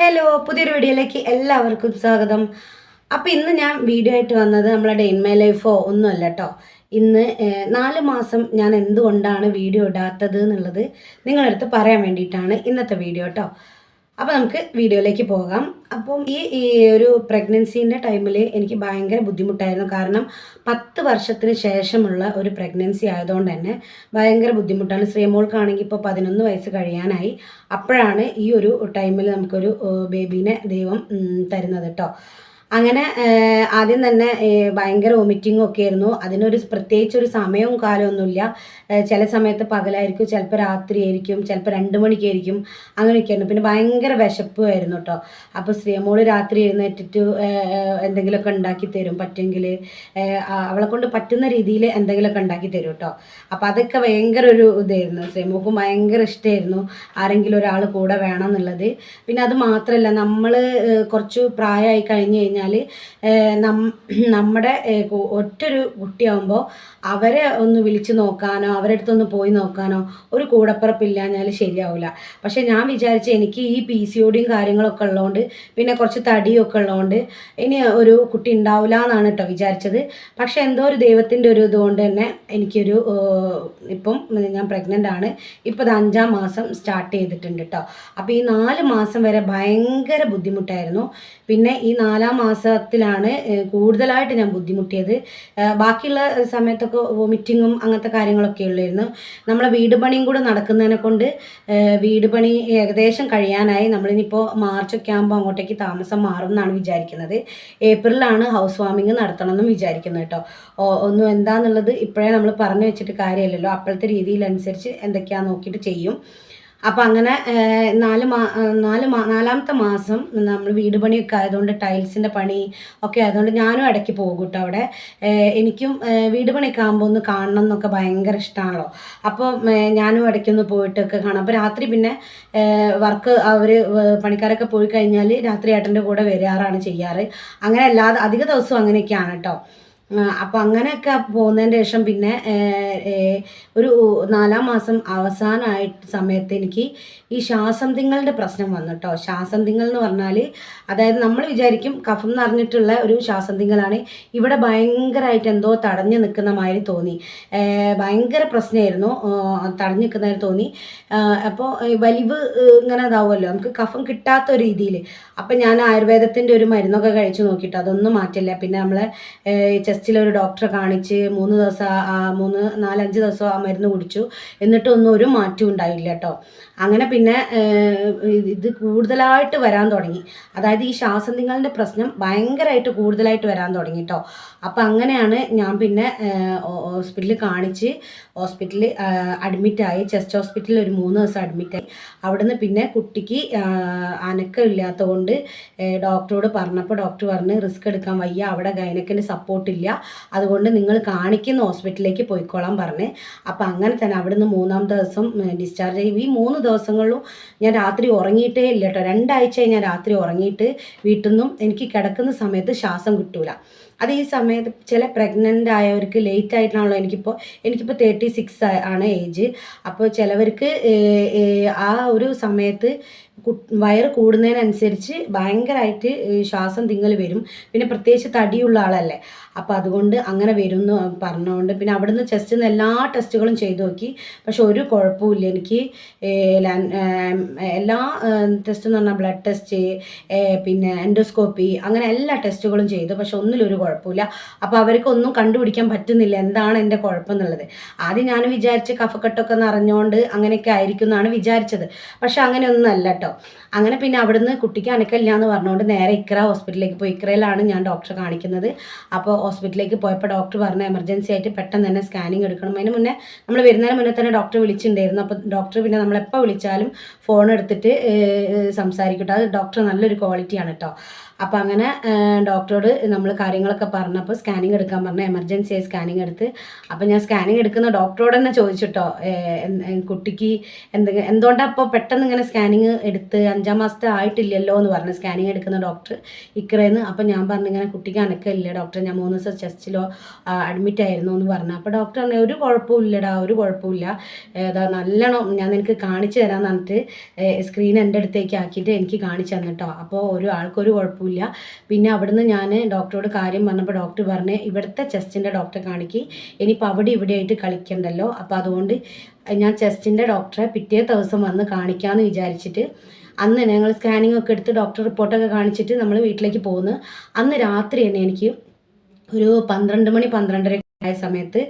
Hello പുതിയൊരു വീഡിയോയിലേക്ക് എല്ലാവർക്കും സ്വാഗതം. അപ്പോൾ ഇന്ന് ഞാൻ വീഡിയോ ആയിട്ട് വന്നത് നമ്മളെ ഡെയിൻ മൈ ലൈഫോ ഒന്നുമല്ല കേട്ടോ ഇന്ന് നാല് മാസം ഞാൻ എന്തുകൊണ്ടാണ് വീഡിയോ ഇടാത്തത് എന്നുള്ളത് നിങ്ങളടുത്ത് പറയാൻ വേണ്ടിയിട്ടാണ് ഇന്നത്തെ വീഡിയോ കേട്ടോ അപ്പോൾ നമുക്ക് വീഡിയോയിലേക്ക് പോകാം. അപ്പം ഈ ഈ ഒരു പ്രഗ്നൻസീന്റെ ടൈമിൽ എനിക്ക് ഭയങ്കര ബുദ്ധിമുട്ടായിരുന്നു. കാരണം പത്ത് വർഷത്തിന് ശേഷമുള്ള ഒരു പ്രഗ്നൻസി ആയതുകൊണ്ട് തന്നെ ഭയങ്കര ബുദ്ധിമുട്ടാണ്. ശ്രീമോൾക്കാണെങ്കിൽ ഇപ്പോൾ പതിനൊന്ന് വയസ്സ് കഴിയാനായി. അപ്പോഴാണ് ഈ ഒരു ടൈമിൽ നമുക്കൊരു ബേബീനെ ദൈവം തരുന്നത് കേട്ടോ അങ്ങനെ ആദ്യം തന്നെ ഭയങ്കര വോമിറ്റിങ്ങും ഒക്കെ ആയിരുന്നു. അതിനൊരു പ്രത്യേകിച്ച് ഒരു സമയവും കാലമൊന്നുമില്ല. ചില സമയത്ത് പകലായിരിക്കും ചിലപ്പോൾ രാത്രിയായിരിക്കും ചിലപ്പോൾ രണ്ട് മണിക്കായിരിക്കും അങ്ങനെയൊക്കെയായിരുന്നു പിന്നെ ഭയങ്കര വിശപ്പുമായിരുന്നു കേട്ടോ അപ്പോൾ ശ്രീമോൾ രാത്രി എഴുന്നേറ്റിട്ട് എന്തെങ്കിലുമൊക്കെ ഉണ്ടാക്കി തരും. പറ്റുമെങ്കിൽ അവളെ കൊണ്ട് പറ്റുന്ന രീതിയിൽ എന്തെങ്കിലുമൊക്കെ ഉണ്ടാക്കി തരും കേട്ടോ അപ്പോൾ അതൊക്കെ ഭയങ്കര ഒരു ഇതായിരുന്നു. ശ്രീമോക്കും ഭയങ്കര ഇഷ്ടമായിരുന്നു ആരെങ്കിലും ഒരാൾ കൂടെ വേണം എന്നുള്ളത്. പിന്നെ അത് മാത്രമല്ല നമ്മൾ കുറച്ച് പ്രായമായി കഴിഞ്ഞ് കഴിഞ്ഞാൽ നമ്മുടെ ഏഹ്, കു- ഒറ്റൊരു കുട്ടിയാകുമ്പോൾ അവരെ ഒന്ന് വിളിച്ച് നോക്കാനോ അവരുടെ അടുത്തൊന്ന് പോയി നോക്കാനോ ഒരു കൂടപ്പിറപ്പില്ലാഞ്ഞാൽ ശരിയാവില്ല പക്ഷേ ഞാൻ വിചാരിച്ച എനിക്ക് ഈ പി സി ഒടിയും കാര്യങ്ങളൊക്കെ ഉള്ളതുകൊണ്ട് പിന്നെ കുറച്ച് തടിയൊക്കെ ഉള്ളതുകൊണ്ട് ഇനി ഒരു കുട്ടി ഉണ്ടാവില്ല എന്നാണ് കേട്ടോ വിചാരിച്ചത്. പക്ഷേ എന്തോ ഒരു ദൈവത്തിന്റെ ഒരു ഇതുകൊണ്ട് തന്നെ എനിക്കൊരു ഇപ്പം ഞാൻ പ്രഗ്നന്റ് ആണ്. ഇപ്പോൾ അത് അഞ്ചാം മാസം സ്റ്റാർട്ട് ചെയ്തിട്ടുണ്ട് കേട്ടോ അപ്പോൾ ഈ നാല് മാസം വരെ ഭയങ്കര ബുദ്ധിമുട്ടായിരുന്നു. പിന്നെ ഈ നാലാം മാസത്തിലാണ് കൂടുതലായിട്ട് ഞാൻ ബുദ്ധിമുട്ടിയത്. ബാക്കിയുള്ള സമയത്തൊക്കെ വോമിറ്റിങ്ങും അങ്ങനത്തെ കാര്യങ്ങളൊക്കെ ഉള്ളായിരുന്നു. നമ്മളെ വീട് പണിയും കൂടെ നടക്കുന്നതിനെ കൊണ്ട് വീട് പണി ഏകദേശം കഴിയാനായി. നമ്മളിനിപ്പോൾ മാർച്ചൊക്കെ ആകുമ്പോൾ അങ്ങോട്ടേക്ക് താമസം മാറും എന്നാണ് വിചാരിക്കുന്നത്. ഏപ്രിലാണ് ഹൗസ് വാമിങ് നടത്തണം എന്നും വിചാരിക്കുന്നത് കേട്ടോ ഒന്നും എന്താന്നുള്ളത് ഇപ്പോഴേ നമ്മൾ പറഞ്ഞു വെച്ചിട്ട് കാര്യമില്ലല്ലോ. അപ്പോഴത്തെ രീതിയിലനുസരിച്ച് എന്തൊക്കെയാണെന്ന് നോക്കിയിട്ട് ചെയ്യും. അപ്പം അങ്ങനെ നാല് മാ നാല് മാ നാലാമത്തെ മാസം നമ്മൾ വീട് പണിയൊക്കെ ആയതുകൊണ്ട് ടൈൽസിന്റെ പണി ഒക്കെ ആയതുകൊണ്ട് ഞാനും ഇടയ്ക്ക് പോകും കേട്ടോ അവിടെ. എനിക്കും വീട് പണിയൊക്കെ ആകുമ്പോൾ ഒന്ന് കാണണം എന്നൊക്കെ ഭയങ്കര ഇഷ്ടമാണല്ലോ അപ്പോൾ ഞാനും ഇടയ്ക്കൊന്ന് പോയിട്ടൊക്കെ കാണാം. അപ്പോൾ രാത്രി പിന്നെ വർക്ക് അവർ പണിക്കാരൊക്കെ പോയി കഴിഞ്ഞാൽ രാത്രി ഏട്ടന്റെ കൂടെ വരാറാണ് ചെയ്യാറ്. അങ്ങനെ അല്ലാതെ അധിക ദിവസവും അങ്ങനെയൊക്കെയാണ് കേട്ടോ. അപ്പം അങ്ങനെയൊക്കെ പോകുന്നതിന് ശേഷം പിന്നെ ഒരു നാലാം മാസം അവസാനമായിട്ട് സമയത്ത് എനിക്ക് ഈ ശ്വാസം പ്രശ്നം വന്നു കേട്ടോ ശ്വാസം എന്ന് പറഞ്ഞാൽ അതായത് നമ്മൾ വിചാരിക്കും കഫം നിറഞ്ഞിട്ടുള്ള ഒരു ശ്വാസം ഇവിടെ ഭയങ്കരമായിട്ട് എന്തോ തടഞ്ഞു നിൽക്കുന്ന മാതിരി തോന്നി. ഭയങ്കര പ്രശ്നമായിരുന്നു. തടഞ്ഞു നിൽക്കുന്നതിന് തോന്നി. അപ്പോൾ വലിവ് ഇങ്ങനെ ഇതാവുമല്ലോ. നമുക്ക് കഫം കിട്ടാത്ത രീതിയിൽ അപ്പം ഞാൻ ആയുർവേദത്തിന്റെ ഒരു മരുന്നൊക്കെ കഴിച്ചു നോക്കിയിട്ട് അതൊന്നും മാറ്റില്ല. പിന്നെ നമ്മൾ ചെസ്റ്റിൽ ഒരു ഡോക്ടറെ കാണിച്ച് മൂന്ന് ദിവസം മൂന്ന് നാലഞ്ച് ദിവസം ആ മരുന്ന് കുടിച്ചു. എന്നിട്ടൊന്നും ഒരു മാറ്റവും ഉണ്ടായില്ല കേട്ടോ. അങ്ങനെ പിന്നെ ഇത് കൂടുതലായിട്ട് വരാൻ തുടങ്ങി. അതായത് ഈ ശ്വാസനിങ്ങളുടെ പ്രശ്നം ഭയങ്കരമായിട്ട് കൂടുതലായിട്ട് വരാൻ തുടങ്ങി കേട്ടോ. അപ്പം അങ്ങനെയാണ് ഞാൻ പിന്നെ ഹോസ്പിറ്റലിൽ കാണിച്ച് ഹോസ്പിറ്റലിൽ അഡ്മിറ്റായി. ചെസ്റ്റ് ഹോസ്പിറ്റലിൽ ഒരു മൂന്ന് ദിവസം അഡ്മിറ്റായി. അവിടുന്ന് പിന്നെ കുട്ടിക്ക് അനക്കമില്ലാത്തതുകൊണ്ട് ഡോക്ടറോട് പറഞ്ഞപ്പോൾ ഡോക്ടർ പറഞ്ഞ് റിസ്ക് എടുക്കാൻ വയ്യ. അവിടെ ഗൈനക്കിന് സപ്പോർട്ടില്ല അതുകൊണ്ട് നിങ്ങൾ കാണിക്കുന്ന ഹോസ്പിറ്റലിലേക്ക് പോയിക്കോളാൻ പറഞ്ഞ്. അപ്പം അങ്ങനെ തന്നെ അവിടുന്ന് മൂന്നാം ദിവസം ഡിസ്ചാർജ് ആയി. ഈ മൂന്ന് ദിവസങ്ങളിലും ഞാൻ രാത്രി ഉറങ്ങിയിട്ടേ ഇല്ല കേട്ടോ. രണ്ടാഴ്ച ഞാൻ രാത്രി ഉറങ്ങിയിട്ട് വീട്ടിൽ നിന്നും എനിക്ക് കിടക്കുന്ന സമയത്ത് ശ്വാസം കിട്ടൂല. അത് ഈ സമയത്ത് ചില പ്രഗ്നന്റ് ആയവർക്ക് ലേറ്റ് ആയിട്ടാണല്ലോ എനിക്കിപ്പോൾ എനിക്കിപ്പോൾ തേർട്ടി സിക്സ് ആണ് ഏജ് അപ്പോൾ ചിലവർക്ക് ആ ഒരു സമയത്ത് വയറ് കൂടുന്നതിനനുസരിച്ച് ഭയങ്കരമായിട്ട് ശ്വാസം തിങ്ങൽ വരും. പിന്നെ പ്രത്യേകിച്ച് തടിയുള്ള ആളല്ലേ. അപ്പോൾ അതുകൊണ്ട് അങ്ങനെ വരും എന്ന് പറഞ്ഞുകൊണ്ട് പിന്നെ അവിടുന്ന് ചെസ്റ്റിൽ നിന്ന് എല്ലാ ടെസ്റ്റുകളും ചെയ്തു നോക്കി. പക്ഷെ ഒരു കുഴപ്പമില്ല എനിക്ക് എല്ലാ ടെസ്റ്റ് എന്ന് പറഞ്ഞാൽ ബ്ലഡ് ടെസ്റ്റ് പിന്നെ എൻഡോസ്കോപ്പി അങ്ങനെ എല്ലാ ടെസ്റ്റുകളും ചെയ്തു. പക്ഷെ ഒന്നിലൊരു കുഴപ്പമില്ല അപ്പോൾ അവർക്കൊന്നും കണ്ടുപിടിക്കാൻ പറ്റുന്നില്ല. എന്താണ് എന്റെ കുഴപ്പം എന്നുള്ളത്. ആദ്യം ഞാൻ വിചാരിച്ച് കഫക്കെട്ടൊക്കെ നിറഞ്ഞുകൊണ്ട് അങ്ങനെയൊക്കെ ആയിരിക്കും എന്നാണ് വിചാരിച്ചത്. പക്ഷെ അങ്ങനെയൊന്നും അല്ല കേട്ടോ അങ്ങനെ പിന്നെ അവിടുന്ന് കുട്ടിക്ക് അനക്കല്ല എന്ന് പറഞ്ഞുകൊണ്ട് നേരെ ഇക്ര ഹോസ്പിറ്റലിലേക്ക് പോയി. ഇക്രയിലാണ് ഞാൻ ഡോക്ടറെ കാണിക്കുന്നത്. അപ്പോൾ ഹോസ്പിറ്റലിലേക്ക് പോയപ്പോൾ ഡോക്ടർ പറഞ്ഞ എമർജൻസി ആയിട്ട് പെട്ടെന്ന് തന്നെ സ്കാനിങ് എടുക്കണം. അതിന് മുന്നേ നമ്മൾ വരുന്നതിന് മുന്നേ തന്നെ ഡോക്ടർ വിളിച്ചിട്ടുണ്ടായിരുന്നു. അപ്പോൾ ഡോക്ടർ പിന്നെ നമ്മളെപ്പോൾ വിളിച്ചാലും ഫോൺ എടുത്തിട്ട് സംസാരിക്കട്ടോ. അത് ഡോക്ടർ നല്ലൊരു ക്വാളിറ്റിയാണ് കേട്ടോ അപ്പം അങ്ങനെ ഡോക്ടറോട് നമ്മൾ കാര്യങ്ങളൊക്കെ പറഞ്ഞപ്പോൾ സ്കാനിങ് എടുക്കാൻ പറഞ്ഞു എമർജൻസി ആയി സ്കാനിങ് എടുത്ത്. അപ്പം ഞാൻ സ്കാനിങ് എടുക്കുന്ന ഡോക്ടറോട് തന്നെ ചോദിച്ചിട്ടോ കുട്ടിക്ക് എന്തെങ്കിലും എന്തുകൊണ്ടാണ് അപ്പോൾ പെട്ടെന്ന് ഇങ്ങനെ സ്കാനിങ് എടുത്ത് അഞ്ചാം മാസത്തെ ആയിട്ടില്ലല്ലോ എന്ന് പറഞ്ഞു. സ്കാനിങ് എടുക്കുന്ന ഡോക്ടർ ഇക്കറേന്ന്. അപ്പം ഞാൻ പറഞ്ഞു ഇങ്ങനെ കുട്ടിക്ക് അനക്കമില്ല ഡോക്ടർ ഞാൻ മൂന്ന് ദിവസം ചെസ്റ്റിലോ അഡ്മിറ്റ് ആയിരുന്നു എന്ന് പറഞ്ഞു. അപ്പോൾ ഡോക്ടർ പറഞ്ഞു ഒരു കുഴപ്പമില്ലടാ ഒരു കുഴപ്പമില്ല ഏതാ നല്ലോണം ഞാൻ നിനക്ക് കാണിച്ചു തരാമെന്ന് പറഞ്ഞിട്ട് സ്ക്രീൻ എന്റെ അടുത്തേക്ക് ആക്കിയിട്ട് എനിക്ക് കാണിച്ചു തന്നിട്ടോ അപ്പോൾ ഒരു ആൾക്കൊരു കുഴപ്പമില്ല പിന്നെ അവിടുന്ന് ഞാൻ ഡോക്ടറോട് കാര്യം പറഞ്ഞപ്പോൾ ഡോക്ടർ പറഞ്ഞ് ഇവിടുത്തെ ചെസ്റ്റിന്റെ ഡോക്ടറെ കാണിക്ക്. ഇനിയിപ്പോൾ അവിടെ ഇവിടെ ആയിട്ട് കളിക്കണ്ടല്ലോ. അപ്പോൾ അതുകൊണ്ട് ഞാൻ ചെസ്റ്റിന്റെ ഡോക്ടറെ പിറ്റേ ദിവസം വന്ന് കാണിക്കാമെന്ന് വിചാരിച്ചിട്ട് അന്ന് തന്നെ ഞങ്ങൾ സ്കാനിങ് ഒക്കെ എടുത്ത് ഡോക്ടർ റിപ്പോർട്ടൊക്കെ കാണിച്ചിട്ട് നമ്മൾ വീട്ടിലേക്ക് പോകുന്നു അന്ന് രാത്രി തന്നെ എനിക്ക് ഒരു പന്ത്രണ്ട് മണി പന്ത്രണ്ടര ആയ സമയത്ത്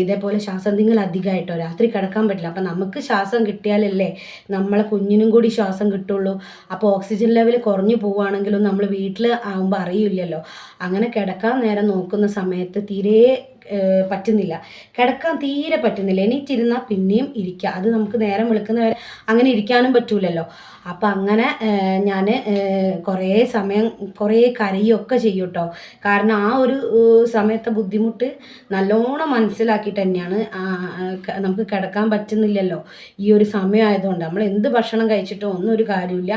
ഇതേപോലെ ശ്വാസം തിങ്ങൽ അധികമായിട്ടോ രാത്രി കിടക്കാൻ പറ്റില്ല. അപ്പം നമുക്ക് ശ്വാസം കിട്ടിയാലല്ലേ നമ്മളെ കുഞ്ഞിനും കൂടി ശ്വാസം കിട്ടുള്ളൂ. അപ്പോൾ ഓക്സിജൻ ലെവൽ കുറഞ്ഞു പോവുകയാണെങ്കിലും നമ്മൾ വീട്ടിൽ ആകുമ്പോൾ അറിയില്ലല്ലോ. അങ്ങനെ കിടക്കാൻ നേരം നോക്കുന്ന സമയത്ത് തീരെ പറ്റുന്നില്ല. കിടക്കാൻ തീരെ പറ്റുന്നില്ല. എണീറ്റിരുന്നാൽ പിന്നെയും ഇരിക്കുക അത് നമുക്ക് നേരം വെളുക്കുന്നവരെ അങ്ങനെ ഇരിക്കാനും പറ്റൂലല്ലോ. അപ്പം അങ്ങനെ ഞാൻ കുറേ സമയം കുറേ കരയൊക്കെ ചെയ്യും കേട്ടോ കാരണം ആ ഒരു സമയത്തെ ബുദ്ധിമുട്ട് നല്ലോണം മനസ്സിലാക്കിയിട്ട് തന്നെയാണ് നമുക്ക് കിടക്കാൻ പറ്റുന്നില്ലല്ലോ. ഈ ഒരു സമയമായതുകൊണ്ട്. നമ്മൾ എന്ത് ഭക്ഷണം കഴിച്ചിട്ടോ ഒന്നും ഒരു കാര്യമില്ല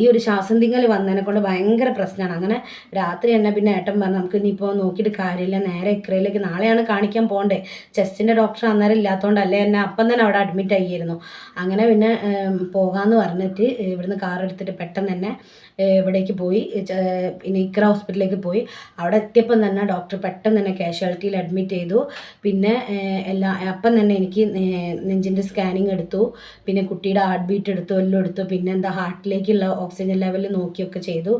ഈ ഒരു ശ്വാസം തിങ്ങൽ വന്നതിനെ കൊണ്ട് ഭയങ്കര പ്രശ്നമാണ് അങ്ങനെ രാത്രി തന്നെ പിന്നെ ഏട്ടൻ പറഞ്ഞു നമുക്ക് ഇനിയിപ്പോൾ നോക്കിയിട്ട് കാര്യമില്ല നേരെ ഇക്രയിലേക്ക് നാളെയാണ് കാണിക്കാൻ പോകണ്ടേ. ചെസ്റ്റിന്റെ ഡോക്ടർ അന്നേരം ഇല്ലാത്തതുകൊണ്ടല്ലേ എന്നെ അപ്പം തന്നെ അവിടെ അഡ്മിറ്റ് ആയിരുന്നു അങ്ങനെ പിന്നെ പോകാമെന്ന് പറഞ്ഞിട്ട് ഇവിടുന്ന് കാർ എടുത്തിട്ട് പെട്ടെന്ന് തന്നെ ഇവിടേക്ക് പോയി. പിന്നെ ഇക്ര ഹോസ്പിറ്റലിലേക്ക് പോയി. അവിടെ എത്തിയപ്പം തന്നെ ഡോക്ടർ പെട്ടെന്ന് തന്നെ കാഷ്വാലിറ്റിയിൽ അഡ്മിറ്റ് ചെയ്തു. പിന്നെ എല്ലാ അപ്പം തന്നെ എനിക്ക് നെഞ്ചിന്റെ സ്കാനിങ് എടുത്തു. പിന്നെ കുട്ടിയുടെ ഹാർട്ട് ബീറ്റ് എടുത്തു എല്ലാം എടുത്തു. പിന്നെ എന്താ ഹാർട്ടിലേക്കുള്ള ഓക്സിജൻ ലെവൽ നോക്കിയൊക്കെ ചെയ്തു.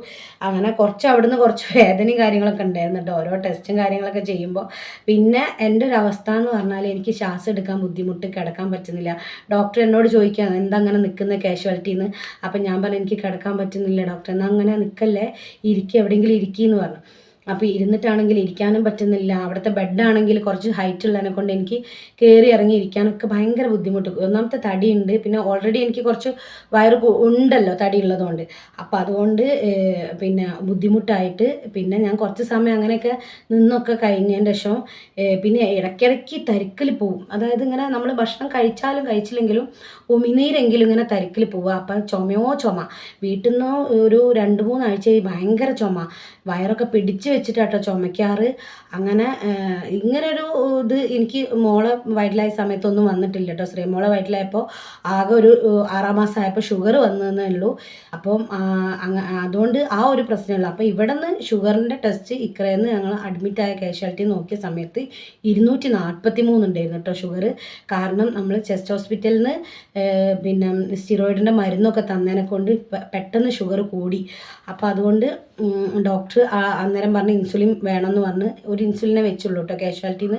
അങ്ങനെ കുറച്ച് അവിടുന്ന് കുറച്ച് വേദനയും കാര്യങ്ങളൊക്കെ ഉണ്ടായിരുന്നു കേട്ടോ. ഓരോ ടെസ്റ്റും കാര്യങ്ങളൊക്കെ ചെയ്യുമ്പോൾ പിന്നെ എന്റെ ഒരു അവസ്ഥ എന്ന് പറഞ്ഞാൽ എനിക്ക് ശ്വാസം എടുക്കാൻ ബുദ്ധിമുട്ട് കിടക്കാൻ പറ്റുന്നില്ല. ഡോക്ടർ എന്നോട് ചോദിക്കുക എന്താ അങ്ങനെ നിൽക്കുന്ന കാഷ്വാലിറ്റിന്ന് അപ്പം ഞാൻ പറഞ്ഞു എനിക്ക് കിടക്കാൻ പറ്റുന്നില്ല ഡോക്ടർ എന്നാൽ അങ്ങനെ നിൽക്കല്ലേ ഇരിക്കുക എവിടെയെങ്കിലും ഇരിക്കുകയെന്ന് പറഞ്ഞു. അപ്പോൾ ഇരുന്നിട്ടാണെങ്കിൽ ഇരിക്കാനും പറ്റുന്നില്ല. അവിടുത്തെ ബെഡാണെങ്കിൽ കുറച്ച് ഹൈറ്റ് ഉള്ളതിനെ കൊണ്ട് എനിക്ക് കയറി ഇറങ്ങി ഇരിക്കാനൊക്കെ ഭയങ്കര ബുദ്ധിമുട്ട്. ഒന്നാമത്തെ തടിയുണ്ട്. പിന്നെ ഓൾറെഡി എനിക്ക് കുറച്ച് വയറ് ഉണ്ടല്ലോ തടി ഉള്ളതുകൊണ്ട് അപ്പോൾ അതുകൊണ്ട് പിന്നെ ബുദ്ധിമുട്ടായിട്ട് പിന്നെ ഞാൻ കുറച്ച് സമയം അങ്ങനെയൊക്കെ നിന്നൊക്കെ കഴിഞ്ഞതിന്റെ ശേഷം പിന്നെ ഇടയ്ക്കിടയ്ക്ക് തരിക്കൽ പോവും. അതായത് ഇങ്ങനെ നമ്മൾ ഭക്ഷണം കഴിച്ചാലും കഴിച്ചില്ലെങ്കിലും ഉമിനീരെങ്കിലും ഇങ്ങനെ തരിക്കൽ പോവുക. അപ്പം ചുമയോ ചുമ. വീട്ടിൽ നിന്ന് ഒരു രണ്ട് മൂന്നാഴ്ചയായി ഭയങ്കര ചുമ. വയറൊക്കെ പിടിച്ച് വെച്ചിട്ടാട്ടോ ചുമയ്ക്കാറ്. അങ്ങനെ ഇങ്ങനൊരു ഇത് എനിക്ക് മോളെ വയറ്റിലായ സമയത്തൊന്നും വന്നിട്ടില്ല കേട്ടോ ശ്രീമോളെ വയറ്റിലായപ്പോൾ ആകെ ഒരു ആറാം മാസം ആയപ്പോൾ ഷുഗർ വന്നതേ ഉള്ളൂ. അപ്പം അതുകൊണ്ട് ആ ഒരു പ്രശ്നമുള്ളൂ അപ്പോൾ ഇവിടെ നിന്ന് ഷുഗറിന്റെ ടെസ്റ്റ് ഇക്കറേന്ന് ഞങ്ങൾ അഡ്മിറ്റായ കാഷ്വാലിറ്റി നോക്കിയ സമയത്ത് ഇരുന്നൂറ്റി നാൽപ്പത്തി മൂന്നുണ്ടായിരുന്നു കേട്ടോ ഷുഗർ കാരണം നമ്മൾ ചെസ്റ്റ് ഹോസ്പിറ്റലിൽ നിന്ന് പിന്നെ സ്റ്റിറോയിഡിന്റെ മരുന്നൊക്കെ തന്നതിനെ കൊണ്ട് പെട്ടെന്ന് ഷുഗർ കൂടി. അപ്പോൾ അതുകൊണ്ട് ഡോക്ടർ അന്നേരം പറഞ്ഞ് ഇൻസുലിൻ വേണമെന്ന് പറഞ്ഞ് ഒരു ഇൻസുലിനെ വെച്ചുള്ളൂ കേട്ടോ കാഷ്വാലിറ്റിന്ന്.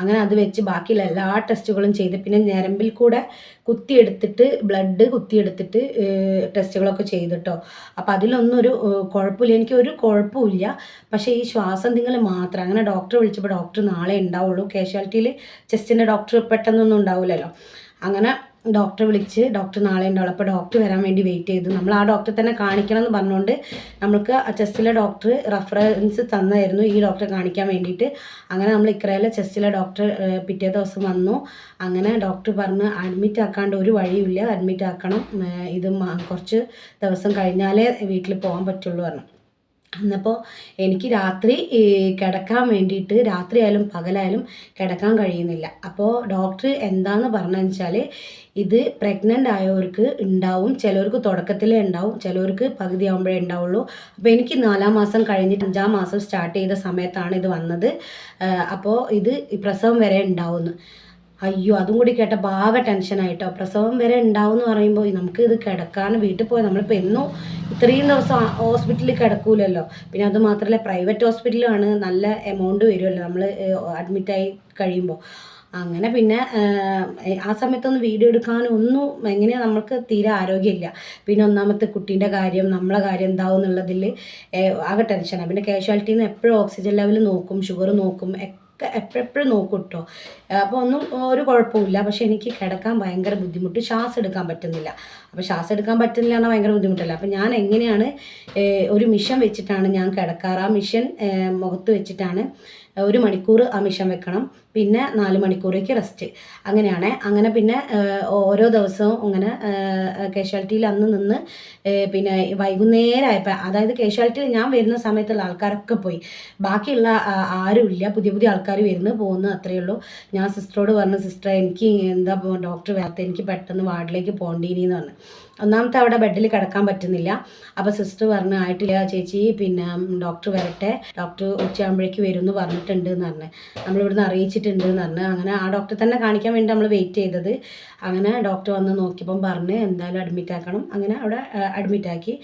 അങ്ങനെ അത് വെച്ച് ബാക്കിയുള്ള എല്ലാ ടെസ്റ്റുകളും ചെയ്ത് പിന്നെ ഞരമ്പിൽ കൂടെ കുത്തിയെടുത്തിട്ട് ബ്ലഡ് കുത്തിയെടുത്തിട്ട് ടെസ്റ്റുകളൊക്കെ ചെയ്തിട്ടോ അപ്പോൾ അതിലൊന്നും ഒരു കുഴപ്പമില്ല. എനിക്ക് ഒരു കുഴപ്പമില്ല. പക്ഷേ ഈ ശ്വാസം തിങ്ങൽ മാത്രം. അങ്ങനെ ഡോക്ടറെ വിളിച്ചപ്പോൾ ഡോക്ടർ നാളെ ഉണ്ടാവുള്ളൂ. കാഷ്വാലിറ്റിയിൽ ചെസ്റ്റിന്റെ ഡോക്ടർ പെട്ടെന്നൊന്നും ഉണ്ടാവില്ലല്ലോ. അങ്ങനെ ഡോക്ടറെ വിളിച്ച് ഡോക്ടർ നാളെ ഉണ്ടാവുള്ളൂ അപ്പോൾ ഡോക്ടർ വരാൻ വേണ്ടി വെയിറ്റ് ചെയ്തു. നമ്മൾ ആ ഡോക്ടറെ തന്നെ കാണിക്കണം എന്ന് പറഞ്ഞുകൊണ്ട് നമ്മൾക്ക് ചെസ്റ്റിലെ ഡോക്ടർ റെഫറൻസ് തന്നായിരുന്നു ഈ ഡോക്ടറെ കാണിക്കാൻ വേണ്ടിയിട്ട്. അങ്ങനെ നമ്മൾ ഇക്രയിലെ ചെസ്റ്റിലെ ഡോക്ടർ പിറ്റേ ദിവസം വന്നു. അങ്ങനെ ഡോക്ടർ പറഞ്ഞ് അഡ്മിറ്റ് ആക്കാണ്ട് ഒരു വഴിയില്ല അഡ്മിറ്റ് ആക്കണം. ഇത് കുറച്ച് ദിവസം കഴിഞ്ഞാലേ വീട്ടിൽ പോകാൻ പറ്റുള്ളൂ പറഞ്ഞു. എന്നപ്പോൾ എനിക്ക് രാത്രി കിടക്കാൻ വേണ്ടിയിട്ട് രാത്രിയായാലും പകലായാലും കിടക്കാൻ കഴിയുന്നില്ല. അപ്പോൾ ഡോക്ടർ എന്താന്ന് പറഞ്ഞതെന്ന് വെച്ചാൽ ഇത് പ്രഗ്നന്റ് ആയവർക്ക് ഉണ്ടാവും ചിലവർക്ക് തുടക്കത്തിലേ ഉണ്ടാവും ചിലവർക്ക് പകുതി ആകുമ്പോഴേ ഉണ്ടാവുള്ളൂ. അപ്പോൾ എനിക്ക് നാലാം മാസം കഴിഞ്ഞിട്ട് അഞ്ചാം മാസം സ്റ്റാർട്ട് ചെയ്ത സമയത്താണ് ഇത് വന്നത്. അപ്പോൾ ഇത് പ്രസവം വരെ ഉണ്ടാവുമെന്ന് അയ്യോ അതും കൂടി കേട്ട ആകെ ടെൻഷനായിട്ടോ പ്രസവം വരെ ഉണ്ടാവും എന്ന് പറയുമ്പോൾ നമുക്ക് ഇത് കിടക്കാൻ വീട്ടിൽ പോയി നമ്മളിപ്പോൾ എന്നും ഇത്രയും ദിവസം ഹോസ്പിറ്റലിൽ കിടക്കൂലല്ലോ. പിന്നെ അത് മാത്രമല്ല പ്രൈവറ്റ് ഹോസ്പിറ്റലാണ് നല്ല എമൗണ്ട് വരുമല്ലോ നമ്മൾ അഡ്മിറ്റായി കഴിയുമ്പോൾ അങ്ങനെ പിന്നെ ആ സമയത്തൊന്നും വീഡിയോ എടുക്കാനും ഒന്നും എങ്ങനെയാ നമ്മൾക്ക് തീരെ ആരോഗ്യമില്ല. പിന്നെ ഒന്നാമത്തെ കുട്ടീന്റെ കാര്യം നമ്മളെ കാര്യം എന്താവും എന്നുള്ളതിൽ ആകെ ടെൻഷനാണ് പിന്നെ കാഷ്വാലിറ്റിയിൽ നിന്ന് എപ്പോഴും ഓക്സിജൻ ലെവൽ നോക്കും ഷുഗർ നോക്കും ഒക്കെ എപ്പോഴെപ്പോഴും നോക്കും കേട്ടോ അപ്പോൾ ഒന്നും ഒരു കുഴപ്പമില്ല പക്ഷേ എനിക്ക് കിടക്കാൻ ഭയങ്കര ബുദ്ധിമുട്ട്. ശ്വാസം എടുക്കാൻ പറ്റുന്നില്ല. അപ്പോൾ ശ്വാസം എടുക്കാൻ പറ്റുന്നില്ല എന്നാൽ ഭയങ്കര ബുദ്ധിമുട്ടല്ല? അപ്പോൾ ഞാൻ എങ്ങനെയാണ് ഒരു മിഷൻ വെച്ചിട്ടാണ് ഞാൻ കിടക്കാറ്. ആ മിഷൻ മുഖത്ത് വെച്ചിട്ടാണ് ഒരു മണിക്കൂർ അമിഷം വെക്കണം. പിന്നെ നാല് മണിക്കൂറേക്ക് റെസ്റ്റ് അങ്ങനെയാണ്. അങ്ങനെ പിന്നെ ഓരോ ദിവസവും അങ്ങനെ കാഷ്വാലിറ്റിയിൽ അന്ന് നിന്ന് പിന്നെ വൈകുന്നേരമായപ്പോൾ അതായത് കാഷ്വാലിറ്റിയിൽ ഞാൻ വരുന്ന സമയത്തുള്ള ആൾക്കാരൊക്കെ പോയി. ബാക്കിയുള്ള ആരുമില്ല. പുതിയ പുതിയ ആൾക്കാർ വരുന്നു പോകുന്നു അത്രയേ ഉള്ളൂ. ഞാൻ സിസ്റ്ററോട് പറഞ്ഞു സിസ്റ്റർ എനിക്ക് എന്താ ഡോക്ടർ വരാത്ത എനിക്ക് പെട്ടെന്ന് വാർഡിലേക്ക് പോകേണ്ടീനി എന്ന് പറഞ്ഞു. ഒന്നാമത്തെ അവിടെ ബെഡിൽ കിടക്കാൻ പറ്റുന്നില്ല. അപ്പോൾ സിസ്റ്റർ പറഞ്ഞു ആയിട്ടില്ല ചേച്ചി പിന്നെ ഡോക്ടർ വരട്ടെ. ഡോക്ടർ ഉച്ചയാകുമ്പോഴേക്ക് വരും എന്ന് പറഞ്ഞിട്ടുണ്ട് എന്ന് പറഞ്ഞു. നമ്മളിവിടുന്ന് അറിയിച്ചിട്ടുണ്ട് എന്ന് പറഞ്ഞു. അങ്ങനെ ആ ഡോക്ടറെ തന്നെ കാണിക്കാൻ വേണ്ടി നമ്മൾ വെയിറ്റ് ചെയ്തത്. അങ്ങനെ ഡോക്ടർ വന്ന് നോക്കിയപ്പം പറഞ്ഞ് എന്തായാലും അഡ്മിറ്റ് ആക്കണം. അങ്ങനെ അവിടെ അഡ്മിറ്റ് ആക്കി.